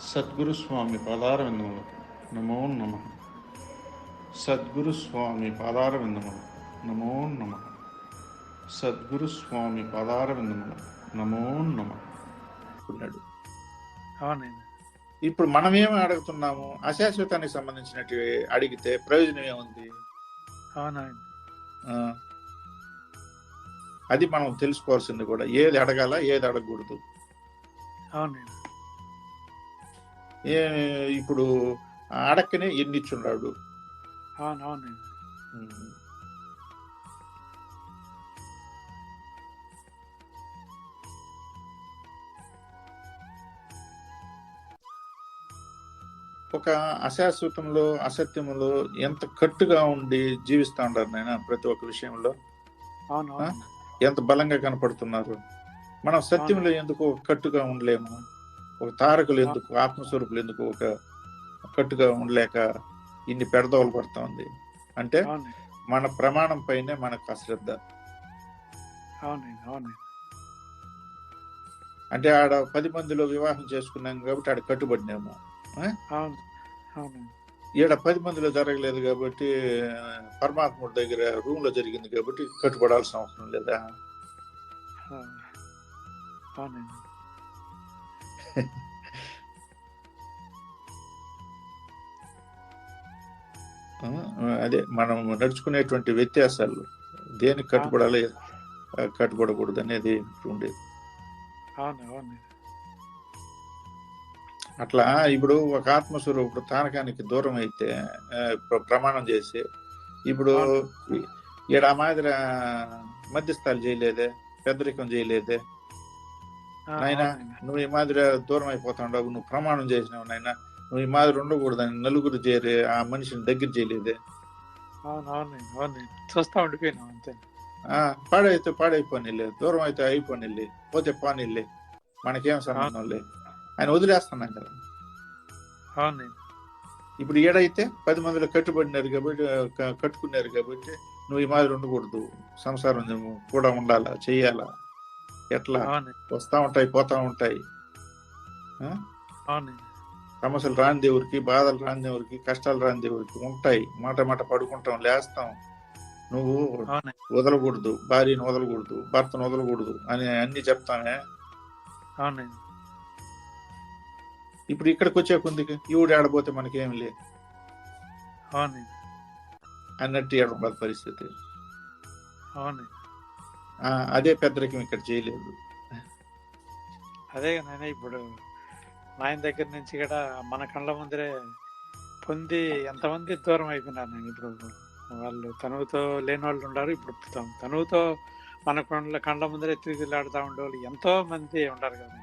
సద్గురు స్వామి పాదారవిందములు. నమో నమ. సద్గురు స్వామి పాదారవిందములు. నమో నమ. సద్గురు స్వామి పాదారవిందములు. నమో నమ. ఇప్పుడు మనం ఏమి అడుగుతున్నాము? అశాశ్వతానికి సంబంధించినట్టు అడిగితే ప్రయోజనం ఏముంది? అది మనం తెలుసుకోవాల్సింది కూడా. ఏది అడగాల ఏది అడగకూడదు? అవునండి. ఇప్పుడు అడక్కనే ఎన్ని ఇచ్చున్నాడు అవును అవునండి ఉమ్. ఒక అశాశ్వతంలో అసత్యములో ఎంత కట్టుగా ఉండి జీవిస్తా ఉంటారు నాయన ప్రతి ఒక్క విషయంలో? ఎంత బలంగా కనపడుతున్నారు? మనం సత్యంలో ఎందుకు కట్టుగా ఉండలేము. ఒక తారకులు ఎందుకు ఆత్మస్వరూపులు ఎందుకు ఒక కట్టుగా ఉండలేక ఇన్ని పెడదోలు పడతా ఉంది? అంటే మన ప్రమాణం పైనే మనకు అశ్రద్ధ అంటే ఆడ పది మందిలో వివాహం చేసుకున్నాం కాబట్టి ఆడ కట్టుబడినాము. ఈడ పది మందిలో జరగలేదు కాబట్టి పరమాత్ముడి దగ్గర రూమ్లో జరిగింది కాబట్టి కట్టుబడాల్సిన అవసరం లేదా? ఆ, అదే మనం నడుచుకునేటువంటి వ్యత్యాసాలు దేనికి కట్టుబడాలి ఆ, కట్టుబడకూడదు అనేది ఉండేది. అవును అట్లా ఇప్పుడు ఒక ఆత్మస్వరూపుడు తానకానికి దూరం అయితే ఆ, ప్ర- ప్రమాణం చేసి ఇప్పుడు ఈడ ఆ మాదిరి మధ్యస్థాలు చేయలేదే పెద్దరికం చేయలేదే నాయనా. నువ్వు ఈ మాదిరి దూరం అయిపోతావు నువ్వు ప్రమాణం చేసినావు నాయన. నువ్వు ఈ మాదిరి ఉండకూడదని నలుగురు చేరి ఆ మనిషిని దగ్గర చేయలేదే. చూస్తా ఉండిపోయినాం అంతే. ఆ పాడైతే పాడైపోనిలే దూరం అయితే అయిపోనిలే పోతే పోనిలే. మనకేం సంబంధం లే ఆయన వదిలేస్తున్నాం కదా. ఇప్పుడు ఏడైతే పది మందిలో కట్టుబడినారు కాబట్టి కట్టుకున్నారు కాబట్టి నువ్వు ఈ మాదిరి ఉండకూడదు. సంసారం కూడా ఉండాలా చెయ్యాలా ఎట్లా? వస్తా ఉంటాయి పోతా ఉంటాయి. సమస్యలు రాని దేవుడికి బాధలు రాని దేవుడికి కష్టాలు రాని దేవుడికి ఉంటాయి. మాట మాట పడుకుంటాం లేస్తాం. నువ్వు వదలకూడదు భార్యను వదలకూడదు భర్తను వదలకూడదు అని అన్ని చెప్తామే. అవునండి. ఇప్పుడు ఇక్కడికి వచ్చే కొందికి ఈవిడ ఆడపోతే మనకేం లే అవునండి. అన్నట్టు ఏడబడి పరిస్థితి. అవునండి. అదే పెద్దరికం ఇక్కడ చేయలేదు. అదే నాయన ఇప్పుడు నాయన దగ్గర నుంచి కూడా మన కళ్ళ ముందరే పొంది ఎంతమంది దూరం అయిపోయినారు నేను ఇప్పుడు. వాళ్ళు తనువుతో లేని వాళ్ళు ఉన్నారు ఇప్పుడు తను- తనువుతో మన కళ్ళ కళ్ళ ముందరే తిరిగిలాడుతూ ఉండేవాళ్ళు ఎంతో మంది ఉన్నారు కదా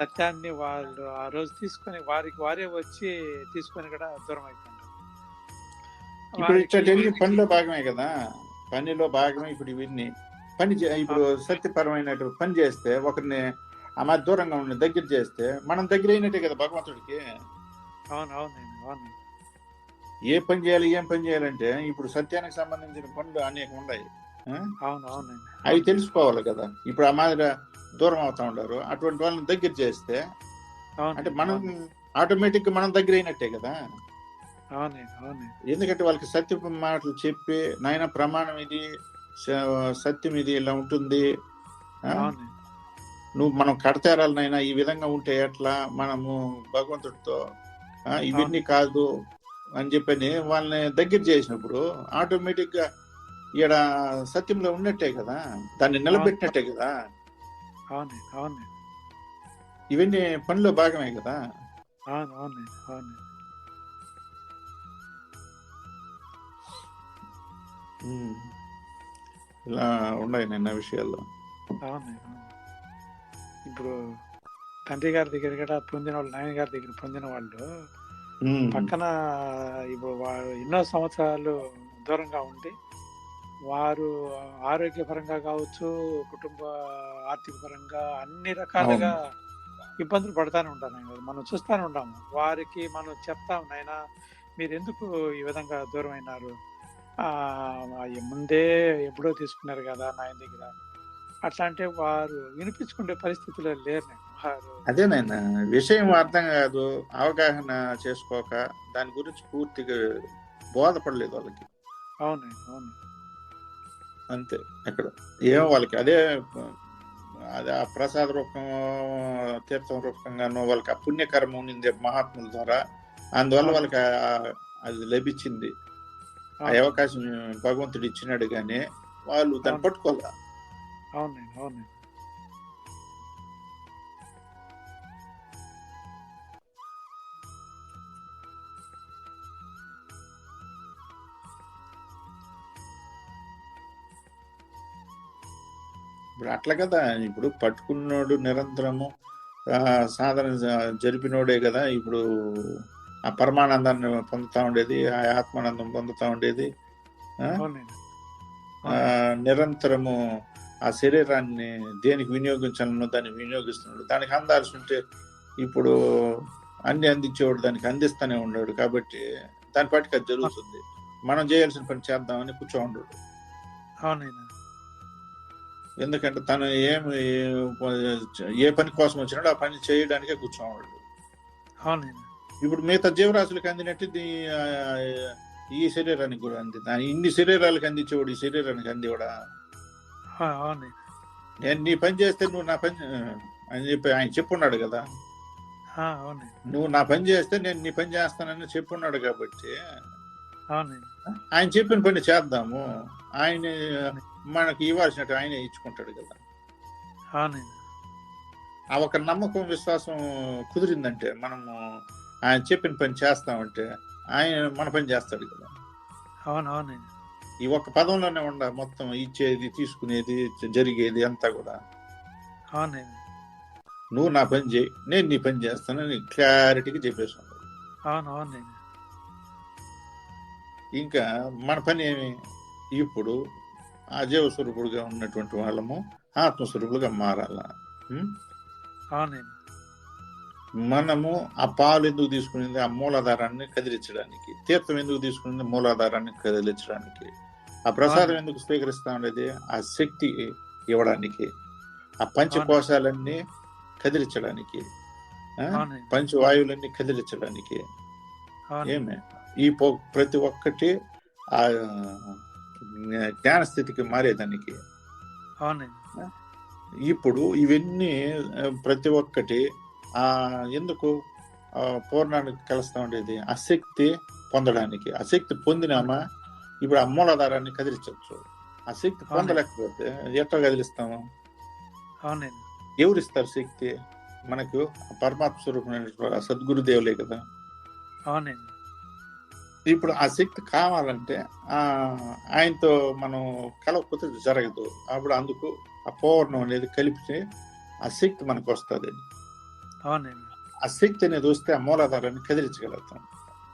సత్యాన్ని వాళ్ళు ఆ రోజు తీసుకొని వారికి వారే వచ్చి తీసుకొని కూడా దూరం అయిపోయినారు. ఇప్పుడు పనిలో భాగమే కదా. పనిలో భాగమే ఇప్పుడు ఇవన్నీ. పని చే- ఇప్పుడు సత్యపరమైన పని చేస్తే ఒకరిని ఆ మాది దూరంగా ఉండి దగ్గర చేస్తే మనం దగ్గర అయినట్టే కదా భగవంతుడికి. ఏ పని చేయాలి ఏం పని చేయాలంటే ఇప్పుడు సత్యానికి సంబంధించిన పనులు అనేక ఉన్నాయి. అవి తెలుసుకోవాలి కదా. ఇప్పుడు ఆ మాదిరి దూరం అవుతా ఉంటారు అటువంటి వాళ్ళని దగ్గర చేస్తే అవును అంటే మనం ఆటోమేటిక్ మనం దగ్గర అయినట్టే కదా. ఎందుకంటే వాళ్ళకి సత్యపు మాటలు చెప్పి నాయన ప్రమాణం ఇది సత్యం ఇది ఇలా ఉంటుంది. నువ్వు మనం కడతేరాలి నాయన ఈ విధంగా ఉంటే ఎట్లా? మనము భగవంతుడితో ఇవన్నీ కాదు అని చెప్పని వాళ్ళని దగ్గర చేసినప్పుడు ఆటోమేటిక్గా ఈడ సత్యంలో ఉన్నట్టే కదా? దాన్ని నిలబెట్టినట్టే కదా? ఇవన్నీ పనిలో భాగమే కదా? అవును అవునండి అవునండి ఇలా ఉన్నాయి నిన్న విషయాల్లో. ఇప్పుడు తండ్రి గారి దగ్గర కూడా పొందిన వాళ్ళు నాయన గారి దగ్గర పొందిన వాళ్ళు. పక్కన ఇప్పుడు వారు ఎన్నో సంవత్సరాలు దూరంగా ఉండి వారు ఆరోగ్యపరంగా కావచ్చు కుటుంబ ఆర్థిక పరంగా అన్ని రకాలుగా ఇబ్బందులు పడతానే ఉంటాను మనం చూస్తానే ఉంటాము. వారికి మనం చెప్తాం నాయన మీరు ఎందుకు ఈ విధంగా దూరం అయినారు ముందే ఎప్పుడో తీసుకున్నారు కదా నాయన దగ్గర. అట్లా అంటే వారు వినిపించుకునే పరిస్థితిలో లేరు నేను. వారు అదేనైనా విషయం అర్థం కాదు అవగాహన చేసుకోక దాని గురించి పూర్తిగా బోధపడలేదు వాళ్ళకి. అవును అవును. అంతే అక్కడ ఏం వాళ్ళకి అదే అదే ఆ ప్రసాద రూపం తీర్థం రూపంగాను వాళ్ళకి ఆ పుణ్యకర్మ ఉండింది మహాత్ముల ద్వారా. అందువల్ల వాళ్ళకి అది లభించింది. ఆ అవకాశం భగవంతుడు ఇచ్చినాడు కానీ వాళ్ళు దాన్ని అవును. పట్టుకోలే అవునండి అవునండి ఇప్పుడు అట్లా కదా ఇప్పుడు పట్టుకున్నోడు నిరంతరము సాధన జరిపినోడే కదా ఇప్పుడు ఆ పరమానందాన్ని పొందుతా ఉండేది ఆ ఆత్మానందం పొందుతా ఉండేది నిరంతరము ఆ శరీరాన్ని దేనికి వినియోగించాలనో దాన్ని వినియోగిస్తున్నాడు. దానికి అందాల్సి ఉంటే ఇప్పుడు అన్ని అందించేవాడు దానికి అందిస్తూనే ఉన్నాడు కాబట్టి దాని పాటికి అది జరుగుతుంది. మనం చేయాల్సిన పని చేద్దామని కూర్చో ఉండడు ఎందుకంటే తను ఏమి ఏ పని కోసం వచ్చినాడో ఆ పని చేయడానికే కూర్చోవాడు అవునండి. ఇప్పుడు మిగతా జీవరాశులకు అందినట్టు ఈ శరీరానికి కూడా అందింది ఆ ఇన్ని శరీరాలకు అందించేవాడు ఈ శరీరానికి అందివాడా? నేను నీ పని చేస్తే నువ్వు నా పని అని చెప్పి ఆయన చెప్పున్నాడు కదా. నువ్వు నా పని చేస్తే నేను నీ పని చేస్తానని చెప్పున్నాడు కాబట్టి ఆయన చెప్పిన పని చేద్దాము. ఆయన మనకి ఇవ్వాల్సినట్టు ఆయనే ఇచ్చుకుంటాడు కదా. ఆ ఒక నమ్మకం విశ్వాసం కుదిరిందంటే మనము ఆయన చెప్పిన పని చేస్తామంటే ఆయన మన పని చేస్తాడు కదా. అవును అవునండి. ఈ ఒక్క పదంలోనే ఉండ మొత్తం ఇచ్చేది తీసుకునేది జరిగేది అంతా కూడా. అవునండి. నువ్వు నా పని చేయి నేను నీ పని చేస్తానని క్లారిటీగా చెప్పేసి ఉన్నాడు అవును అవునండి. ఇంకా మన పని ఏమి? ఇప్పుడు ఆ జీవస్వరూపుడుగా ఉన్నటువంటి వాళ్ళము ఆత్మస్వరూపులుగా మారాల? అవునండి. మనము ఆ పాలు ఎందుకు తీసుకునేది? ఆ మూలాధారాన్ని కదిలించడానికి. తీర్థం ఎందుకు తీసుకునేది? మూలాధారాన్ని కదిలించడానికి. ఆ ప్రసాదం. ఎందుకు స్వీకరిస్తా ఉండేది ఆ శక్తి ఇవ్వడానికి. ఆ పంచకోశాలన్నీ కదిలించడానికి. పంచవాయువులన్నీ కదిలించడానికి. ఏమే? ఈ పో- ప్రతి ఒక్కటి ఆ జ్ఞాన స్థితికి మారేదానికి. ఇప్పుడు ఇవన్నీ ప్రతి ఒక్కటి ఆ ఎందుకు? పూర్ణానికి కలుస్తా ఉండేది. అశక్తి పొందడానికి. అశక్తి పొందినామా? ఇప్పుడు ఆ మూలాధారాన్ని కదిలించవచ్చు. ఆ శక్తి పొందలేకపోతే ఎట్లా కదిలిస్తాము? ఎవరిస్తారు శక్తి? మనకు పరమాత్మ స్వరూపమైన సద్గురుదేవులే కదా. అవునండి. ఇప్పుడు ఆ శక్తి కావాలంటే ఆ ఆయనతో మనం కలవకపోతే జరగదు. అప్పుడు అందుకు ఆ పూర్ణం అనేది కలిపితే ఆ శక్తి మనకు వస్తుంది అవునండి. ఆ శక్తి అనేది వస్తే ఆ మూలాధారాన్ని కదిలించగలుగుతాం.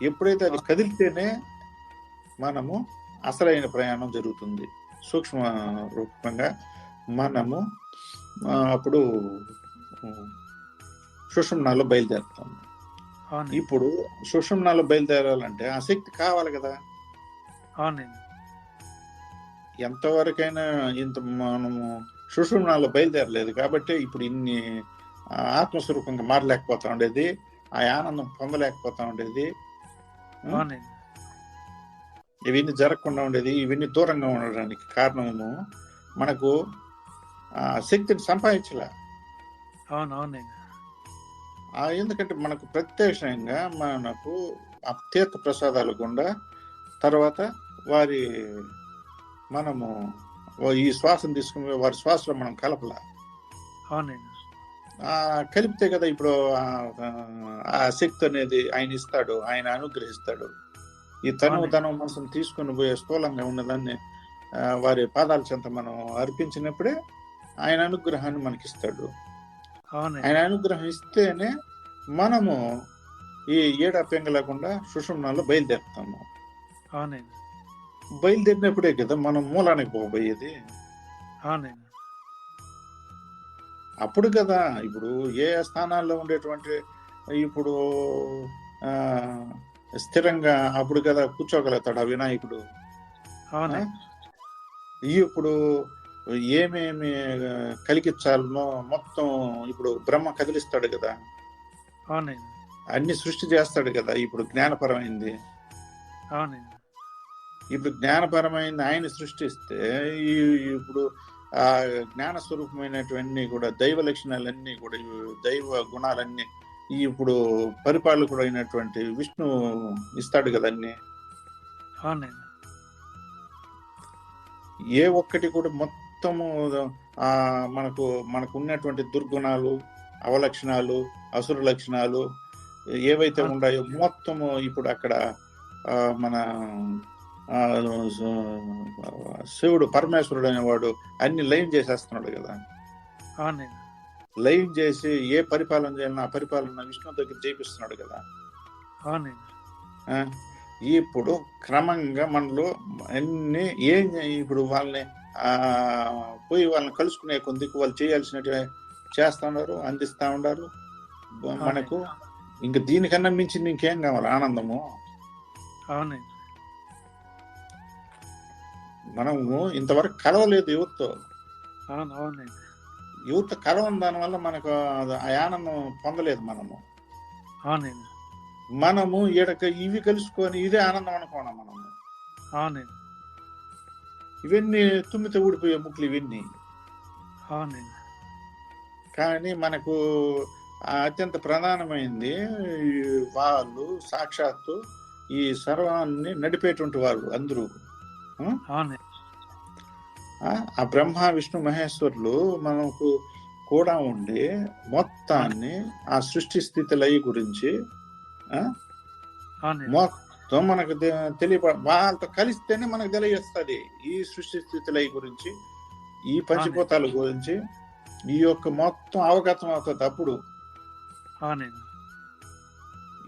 ఎప్పుడైతే అది కదిలితేనే మనము అసలైన ప్రయాణం జరుగుతుంది. సూక్ష్మ రూపంగా మనము అప్పుడు సుషుమ్నాలో బయలుదేరుతాము ఇప్పుడు సుషుమ్నాలో బయలుదేరాలంటే ఆ శక్తి కావాలి కదా. అవునండి. ఎంతవరకైనా ఇంత మనము సుషుమ్నాలో బయలుదేరలేదు కాబట్టి ఇప్పుడు ఇన్ని ఆత్మస్వరూపంగా మారలేకపోతా ఉండేది ఆ ఆనందం పొందలేకపోతా ఉండేది ఇవన్నీ జరగకుండా ఉండేది. ఇవన్నీ దూరంగా ఉండడానికి కారణము మనకు ఆ శక్తిని సంపాదించలే. ఎందుకంటే మనకు ప్రత్యక్షంగా మనకు తీర్థ ప్రసాదాలు గుండా తర్వాత వారి మనము ఈ శ్వాసను తీసుకుని వారి శ్వాసలో మనం కలపల. అవునండి కలిపితే కదా ఇప్పుడు ఆ- శక్తి అనేది ఆయన ఇస్తాడు ఆయన అనుగ్రహిస్తాడు. ఈ తను. తన మనసును తీసుకుని పోయే స్థూలంగా ఉన్నదాన్ని వారి పాదాల చెంత మనం అర్పించినప్పుడే ఆయన అనుగ్రహాన్ని మనకిస్తాడు. ఆయన అనుగ్రహం ఇస్తేనే మనము ఈ ఏడా పెంగ లేకుండా సుషుమ్నాలో బయలుదేరుతాము. బయలుదేరినప్పుడే కదా మనం మూలానికి పోబోయేది. అవునండి. అప్పుడు కదా ఇప్పుడు ఏ స్థానాల్లో ఉండేటువంటి ఇప్పుడు స్థిరంగా అప్పుడు కదా కూర్చోగలుగుతాడు ఆ వినాయకుడు. అవునండి ఇప్పుడు ఏమేమి కలిగించాలనో మొత్తం ఇప్పుడు బ్రహ్మ కదిలిస్తాడు కదా. అవునండి. అన్ని సృష్టి చేస్తాడు కదా ఇప్పుడు జ్ఞానపరమైంది. అవునండి. ఇప్పుడు జ్ఞానపరమైంది ఆయన సృష్టిస్తే ఈ- ఇప్పుడు ఆ జ్ఞాన స్వరూపమైనటువన్నీ కూడా దైవ లక్షణాలన్నీ కూడా దైవ గుణాలన్నీ ఈ ఇప్పుడు పరిపాలకుడు అయినటువంటి విష్ణు ఇస్తాడు కదా అన్ని అవునండి ఏ ఒక్కటి కూడా మొత్తము ఆ మనకు మనకు ఉన్నటువంటి దుర్గుణాలు అవలక్షణాలు అసుర లక్షణాలు ఏవైతే. ఉన్నాయో మొత్తము ఇప్పుడు అక్కడ ఆ, మన శివుడు పరమేశ్వరుడు అనేవాడు అన్ని లైన్ చేసేస్తున్నాడు కదా. లైన్ చేసి ఏ పరిపాలన చేయాలన్నా ఆ పరిపాలన విష్ణు దగ్గర చేపిస్తున్నాడు కదా. ఇప్పుడు క్రమంగా మనలో అన్ని ఏం ఇప్పుడు వాళ్ళని ఆ పోయి వాళ్ళని కలుసుకునే కొందికి వాళ్ళు చేయాల్సినవి చేస్తా ఉన్నారు అందిస్తా ఉన్నారు మనకు ఇంక దీనికన్నా మించింది ఇంకేం కావాలి? ఆనందము. అవునండి. మనము ఇంతవరకు కలవలేదు అవునండి. ఎవరితో కలవని దానివల్ల మనకు ఆ ఆనందం పొందలేదు మనము. అవునండి. మనము ఈడక ఇవి కలుసుకొని ఇదే ఆనందం అనుకోన్నాం మనము. అవునండి. ఇవన్నీ తుమ్మితో ఊడిపోయే ముక్కులు ఇవన్నీ. అవునండి. కానీ మనకు అత్యంత ప్రధానమైంది వాళ్ళు సాక్షాత్తు ఈ సర్వాన్ని నడిపేటువంటి వాళ్ళు అందరూ. అవునండి. ఆ, బ్రహ్మ విష్ణు మహేశ్వరులు మనకు కూడా ఉండి మొత్తాన్ని ఆ సృష్టి స్థితి లయ గురించి మొత్తం మనకు తెలియ వాళ్ళతో కలిస్తేనే మనకు తెలియస్తుంది ఈ సృష్టి స్థితి లయ గురించి ఈ పంచభూతాల గురించి ఈ యొక్క మొత్తం అవగతం అవుతుంది అప్పుడు.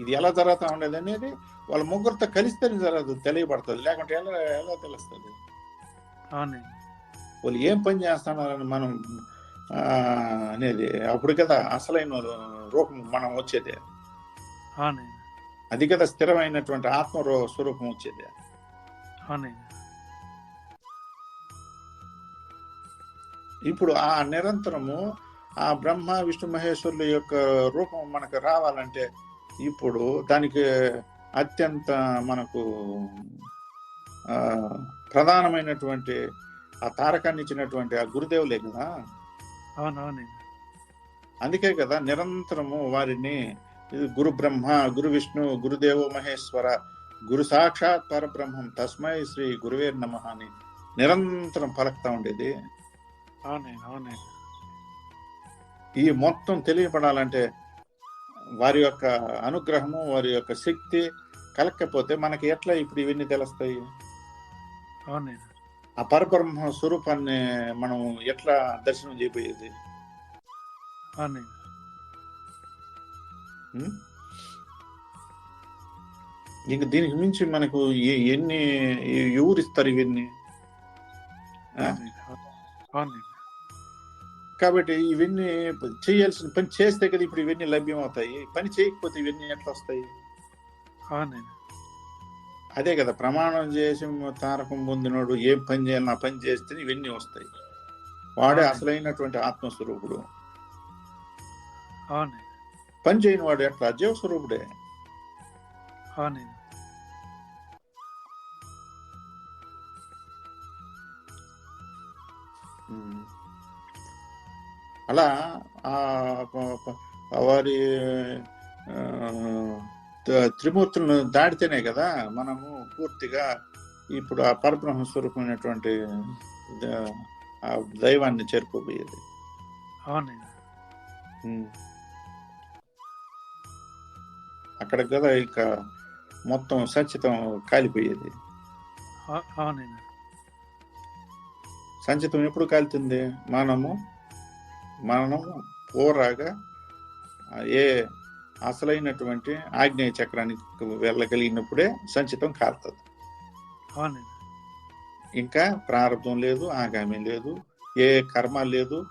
ఇది ఎలా జరుగుతా ఉండేది అనేది వాళ్ళ ముగ్గురితో కలిస్తేనే జరగదు తెలియబడుతుంది లేకుంటే ఎలా ఎలా తెలుస్తుంది? వాళ్ళు ఏం పని చేస్తున్నారని మనం అనేది అప్పుడు కదా అసలైన రూపం మనం వచ్చేది. అది కదా స్థిరమైనటువంటి ఆత్మ స్వరూపం వచ్చేది. ఇప్పుడు ఆ నిరంతరము ఆ బ్రహ్మ విష్ణు మహేశ్వరుల యొక్క రూపం మనకు రావాలంటే ఇప్పుడు దానికి అత్యంత మనకు ఆ, ప్రధానమైనటువంటి ఆ తారకాన్ని ఇచ్చినటువంటి ఆ గురుదేవులే కదా? అవును అవునండి అందుకే కదా నిరంతరము వారిని గురు బ్రహ్మ గురు విష్ణు గురుదేవో మహేశ్వర గురు సాక్షాత్ పరబ్రహ్మం తస్మై శ్రీ గురువే నమ అని నిరంతరం పలుకుతా ఉండేది. ఈ మొత్తం తెలియపడాలంటే వారి యొక్క అనుగ్రహము వారి యొక్క శక్తి కలక్కపోతే మనకి ఎట్లా ఇప్పుడు ఇవన్నీ తెలుస్తాయి? అవునండి ఆ పరబ్రహ్మ స్వరూపాన్ని మనం ఎట్లా దర్శనం చేయబోయేది? ఇంక దీనికి మించి మనకు ఎన్ని ఎ- ఎవరు ఇస్తారు ఇవన్నీ కాబట్టి ఇవన్నీ చేయాల్సిన పని చేస్తే కదా ఇప్పుడు ఇవన్నీ లభ్యం అవుతాయి పని చేయకపోతే ఇవన్నీ ఎట్లా వస్తాయి? అవునండి అదే కదా ప్రమాణం చేసి తారకం పొందినోడు ఏం పని చేయాలి ఆ పని చేస్తే ఇవన్నీ వస్తాయి. వాడే. అసలైనటువంటి ఆత్మస్వరూపుడు. పని చేయని వాడు ఎట్లా? అవునండి. ఉమ్. అలా వారి త్రిమూర్తులను దాటితేనే కదా మనము పూర్తిగా ఇప్పుడు ఆ పరబ్రహ్మ స్వరూపమైనటువంటి ఆ దైవాన్ని చేరుకోబోయేది. అవునండి. అక్కడ కదా ఇక మొత్తం సంచితం కాలిపోయేది. అవు- అవునండి. సంచితం ఎప్పుడు కాలుతుంది? మనము మనము పోరాగా ఆ, ఏ అసలైనటువంటి ఆగ్నేయ చక్రానికి వెళ్ళగలిగినప్పుడే సంచితం అవునండి. ఇంకా ప్రారంభం లేదు ఆగామి లేదు ఏ కర్మ లేదు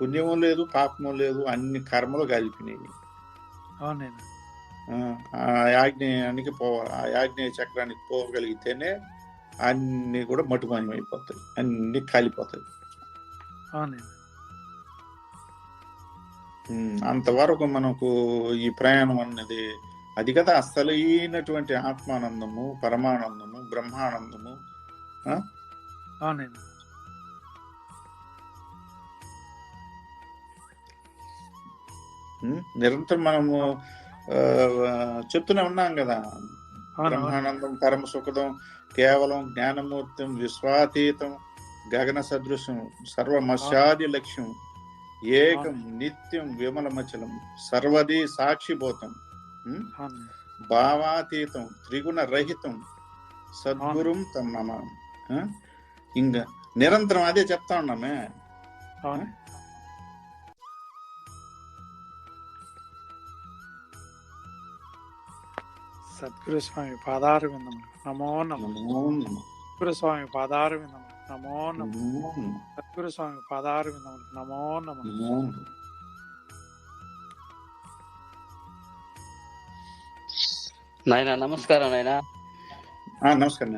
పుణ్యము లేదు పాపము లేదు అన్ని కర్మలు కలిపినాయి అవునండి. ఆ, యాజ్ఞేయానికి పోవాలి ఆ యాజ్ఞేయ చక్రానికి పోగలిగితేనే అన్ని కూడా మటుమాయం అయిపోతాయి అన్ని కాలిపోతాయి. అవునండి. అంతవరకు మనకు ఈ ప్రయాణం అన్నది అది కదా అసలైనటువంటి ఆత్మానందము పరమానందము బ్రహ్మానందము అవునండి. నిరంతరం మనము చెప్తూనే ఉన్నాం కదా. బ్రహ్మానందం పరమ సుఖదం కేవలం జ్ఞానమూర్తం విశ్వాతీతం గగన సదృశం సర్వమశాది లక్ష్యం. ఏకం నిత్యం విమలమచలం సర్వది సాక్షిభూతం భావాతీతం త్రిగుణ రహితం సద్గురుం తమ ఇంకా నిరంతరం అదే చెప్తా ఉన్నామే. సద్గురు స్వామి పాదారు విందములు నమో. నమ నమో. పాదారు విందములు నమో నమ. సద్గురు స్వామి విందములు నమో నమ. నాయన నమస్కారం నాయన. ఆ, నమస్కారం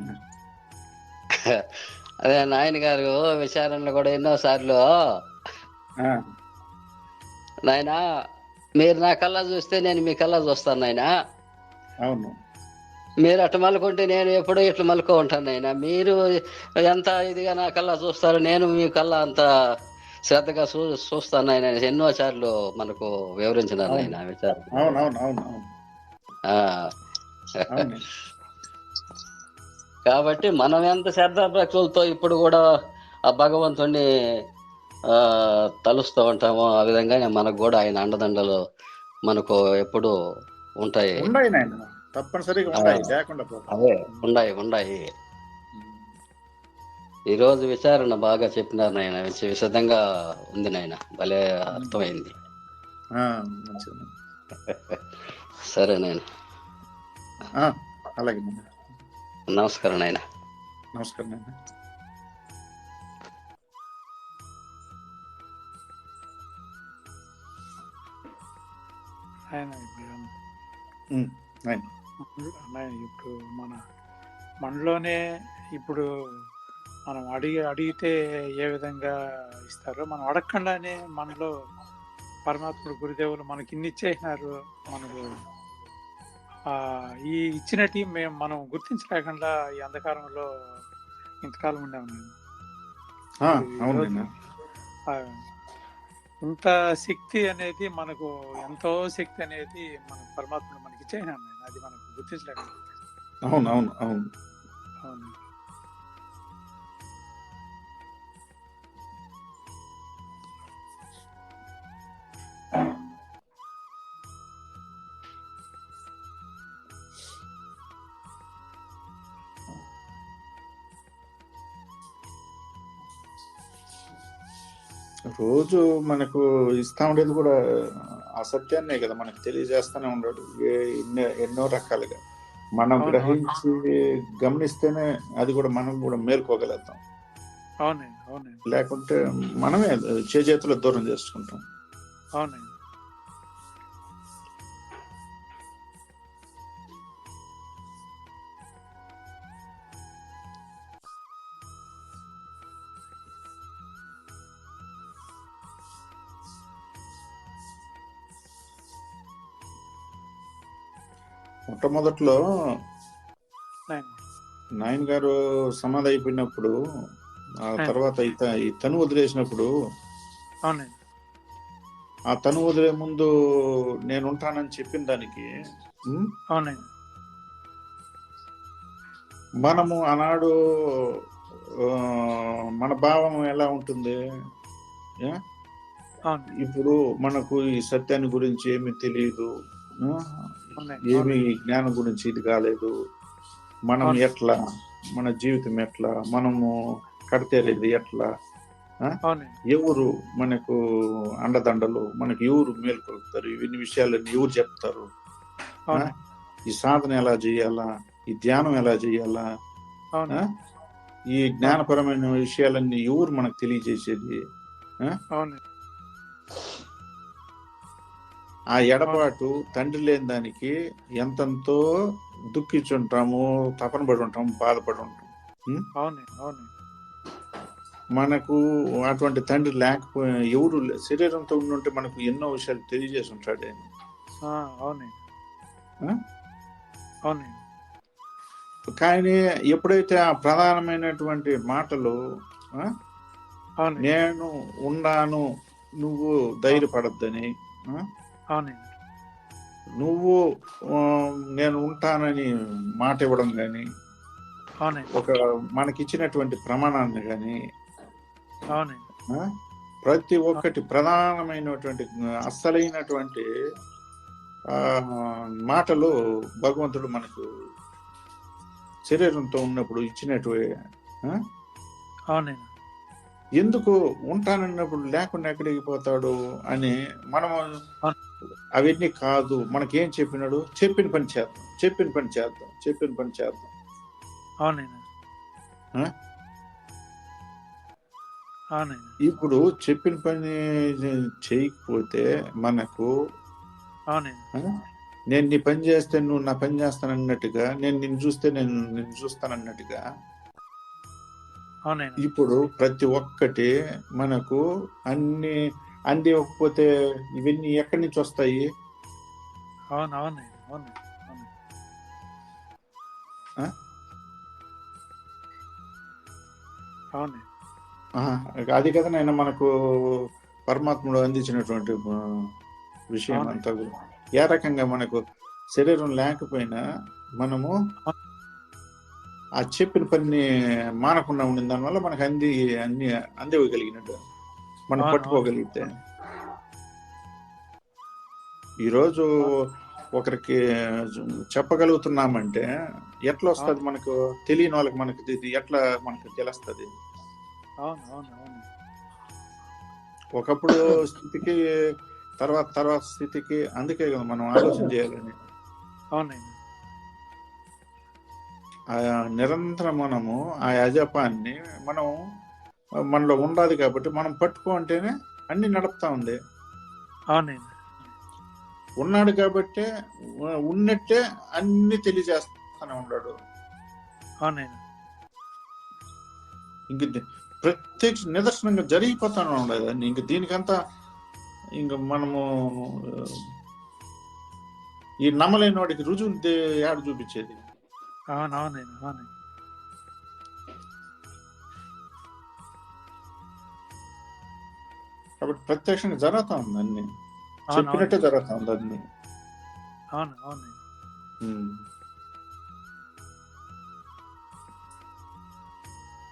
అదే నాయన గారు విచారణలో కూడా ఎన్నో సార్లు ఆ, నాయన మీరు నా కళ్ళ చూస్తే నేను మీ కళ్ళ చూస్తాను నాయన. అవును. మీరు అటు మలుకుంటే నేను ఎప్పుడూ ఇట్లా మలుకో ఉంటాను నాయన. మీరు ఎంత ఇదిగా నా కళ్ళ చూస్తారు నేను మీ కళ్ళ అంత శ్రద్ధగా చూ చూస్తాను నాయన ఎన్నో సార్లు మనకు వివరించినారు నాయన విచారణ అవును అవును అవును అవును. ఆ. అవును. కాబట్టి మనం ఎంత శ్రద్ధ భక్తులతో ఇప్పుడు కూడా ఆ భగవంతుణ్ణి తలుస్తూ ఉంటామో ఆ విధంగానే మనకు కూడా ఆయన అండదండలు మనకు ఎప్పుడు ఉంటాయి. తప్పనిసరిగా ఉన్నాయి ఆ. లేకుండా పోతా అవే ఉన్నాయి ఉన్నాయి ఈ రోజు విచారణ బాగా చెప్పినారు నాయన విశ- విశదంగా ఉంది నాయన భలే అర్థమైంది. ఆ, మంచిది. సరే నాయన. అలాగే నమస్కారం నాయన. నమస్కారం నాన్న ఆయన ఇప్పుడు ఇప్పుడు మన మనలోనే ఇప్పుడు మనం అడిగి అడిగితే ఏ విధంగా ఇస్తారో మనం అడగకుండానే మనలో పరమాత్ముడు గురుదేవులు మనకి ఇన్ని ఇచ్చేసినారు మనకు. ఈ ఇచ్చినటి మేము మనం గుర్తించలేకుండా ఈ అంధకారంలో ఇంతకాలం ఉండాము మేము. ఇంత శక్తి అనేది మనకు ఎంతో శక్తి అనేది మన పరమాత్ముడు మనకి ఇచ్చేసినాడు ఆయన. అది మనకు గుర్తించలేకుండా అవును అవును అవును. అవును. రోజు మనకు ఇస్తా ఉండేది కూడా అసత్యాన్నే కదా మనకు తెలియజేస్తూనే ఉన్నాడు. ఎన్నో ఎన్నో రకాలుగా. మనం గ్రహించి గమనిస్తేనే అది కూడా మనం కూడా మేల్కోగలుగుతాం. అవునండి అవునండి. లేకుంటే మనమే చేతుల దూరం చేసుకుంటాం. అవునండి. మొట్టమొదట్లో నాయన. గారు సమాధి అయిపోయినప్పుడు ఆ. తర్వాత ఈ తను వదిలేసినప్పుడు ఆ తను వదిలే ముందు నేను ఉంటానని చెప్పిన దానికి అవునండి. మనము ఆనాడు మన భావం ఎలా ఉంటుంది? ఇప్పుడు మనకు ఈ సత్యాన్ని గురించి ఏమి తెలియదు ఏమి జ్ఞానం గురించి ఇది కాలేదు. మనం. ఎట్లా? మన జీవితం ఎట్లా? మనము కడతేరేది ఎట్లా? ఎవరు మనకు అండదండలు? మనకు ఎవరు మేల్కొలుపుతారు ఇవన్నీ విషయాలన్నీ ఎవరు చెప్తారు? ఈ సాధన ఎలా చేయాలా? ఈ ధ్యానం ఎలా చేయాలా? ఈ జ్ఞానపరమైన విషయాలన్నీ ఎవరు మనకు తెలియజేసేది? ఆ ఎడబాటు తండ్రి లేని దానికి ఎంతంతో దుఃఖించుంటాము తపన పడి ఉంటాము బాధపడి ఉంటాం అవును అవును. మనకు అటువంటి తండ్రి లేకపోయిన ఎవరు శరీరంతో ఉండుంటే మనకు ఎన్నో విషయాలు తెలియజేసి ఉంటాడు ఆయన అవునండి కానీ ఎప్పుడైతే ఆ ప్రధానమైనటువంటి మాటలు నేను ఉన్నాను నువ్వు ధైర్యపడద్దని అవునండి. నువ్వు నేను ఉంటానని మాట ఇవ్వడం కానీ ఒక మనకిచ్చినటువంటి ప్రమాణాన్ని కానీ ప్రతి ఒక్కటి ప్రధానమైనటువంటి అస్సలైనటువంటి మాటలు భగవంతుడు మనకు శరీరంతో ఉన్నప్పుడు ఇచ్చినట్టు అవునండి. ఎందుకు ఉంటానన్నప్పుడు లేకుండా ఎక్కడికి పోతాడు అని మనము అవన్నీ కాదు మనకేం చెప్పినాడు? చెప్పిన పని చేద్దాం చెప్పిన పని చేద్దాం చెప్పిన పని చేద్దాం. ఇప్పుడు చెప్పిన పని చేయకపోతే మనకు? నేను నీ పని చేస్తే నువ్వు నా పని చేస్తానన్నట్టుగా నేను నిన్ను చూస్తే నేను నిన్ను చూస్తానన్నట్టుగా అవునండి ఇప్పుడు ప్రతి ఒక్కటి మనకు అన్ని అంది ఒకపోతే ఇవన్నీ ఎక్కడి నుంచి వస్తాయి? అవును అవును అవును అది కదా నేను మనకు పరమాత్ముడు అందించినటువంటి విషయం. అంతా. ఏ రకంగా మనకు శరీరం లేకపోయినా మనము ఆ చెప్పిన పని మానకుండా ఉండిన దానివల్ల మనకు అంది అన్ని అందివ్వగలిగినట్టు. మనం పట్టుకోగలిగితే. ఈరోజు ఒకరికి చెప్పగలుగుతున్నామంటే ఎట్లా వస్తుంది మనకు? తెలియని వాళ్ళకి మనకు ఇది ఎట్లా మనకు తెలుస్తుంది? ఒకప్పుడు స్థితికి తర్వాత తర్వాత స్థితికి అందుకే కదా మనం ఆలోచన చేయాలని. నిరంతరం మనము ఆ యజపాన్ని మనం మనలో ఉండాలి కాబట్టి మనం పట్టుకో అంటేనే అన్ని నడుపుతా ఉంది. అవునండి. ఉన్నాడు కాబట్టి ఉన్నట్టే అన్ని తెలియజేస్తానే ఉన్నాడు. అవునండి. ఇంక ప్రత్యక్ష నిదర్శనంగా జరిగిపోతానే ఉండదు ఇంక దీనికంతా ఇంక మనము ఈ నమ్మలేని వాడికి రుజువులు దే- ఏడ చూపించేది? అవును అవునండి. కాబట్టి ప్రత్యక్షంగా జరుగుతా ఉంది అన్ని చెప్పినట్టే జరుగుతా ఉంది అన్ని అవును.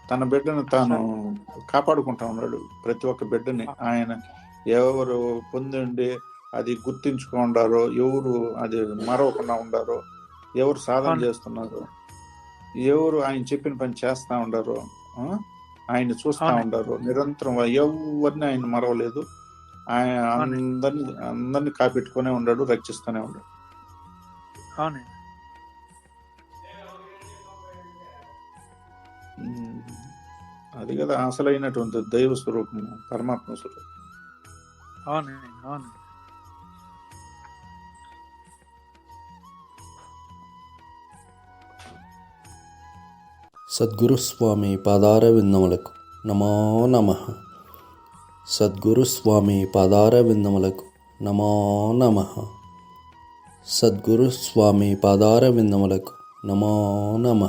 తన బిడ్డను తాను కాపాడుకుంటా ఉన్నాడు ప్రతి ఒక్క బిడ్డని ఆయన ఎవరు పొందండి అది గుర్తించుకుండారో ఎవరు అది మరవకుండా ఉండారో ఎవరు సాధన. చేస్తున్నారు ఎవరు ఆయన చెప్పిన పని చేస్తా ఉండారో ఆ? ఆయన చూస్తా. ఉండారు నిరంతరం ఎవరిని ఆయన మరవలేదు ఆయన. అందరిని అందరిని కాపెట్టుకునే ఉన్నాడు రక్షిస్తూనే ఉన్నాడు అవునండి. అది కదా అసలైనటువంటి దైవ స్వరూపము పరమాత్మ స్వరూపం అవునండి అవునండి సద్గురుస్వామి పాదార విందములకు నమో నమ. సద్గురుస్వామి పాదార విందములకు నమో నమ. సద్గురుస్వామి పాదార విందములకు నమో నమ.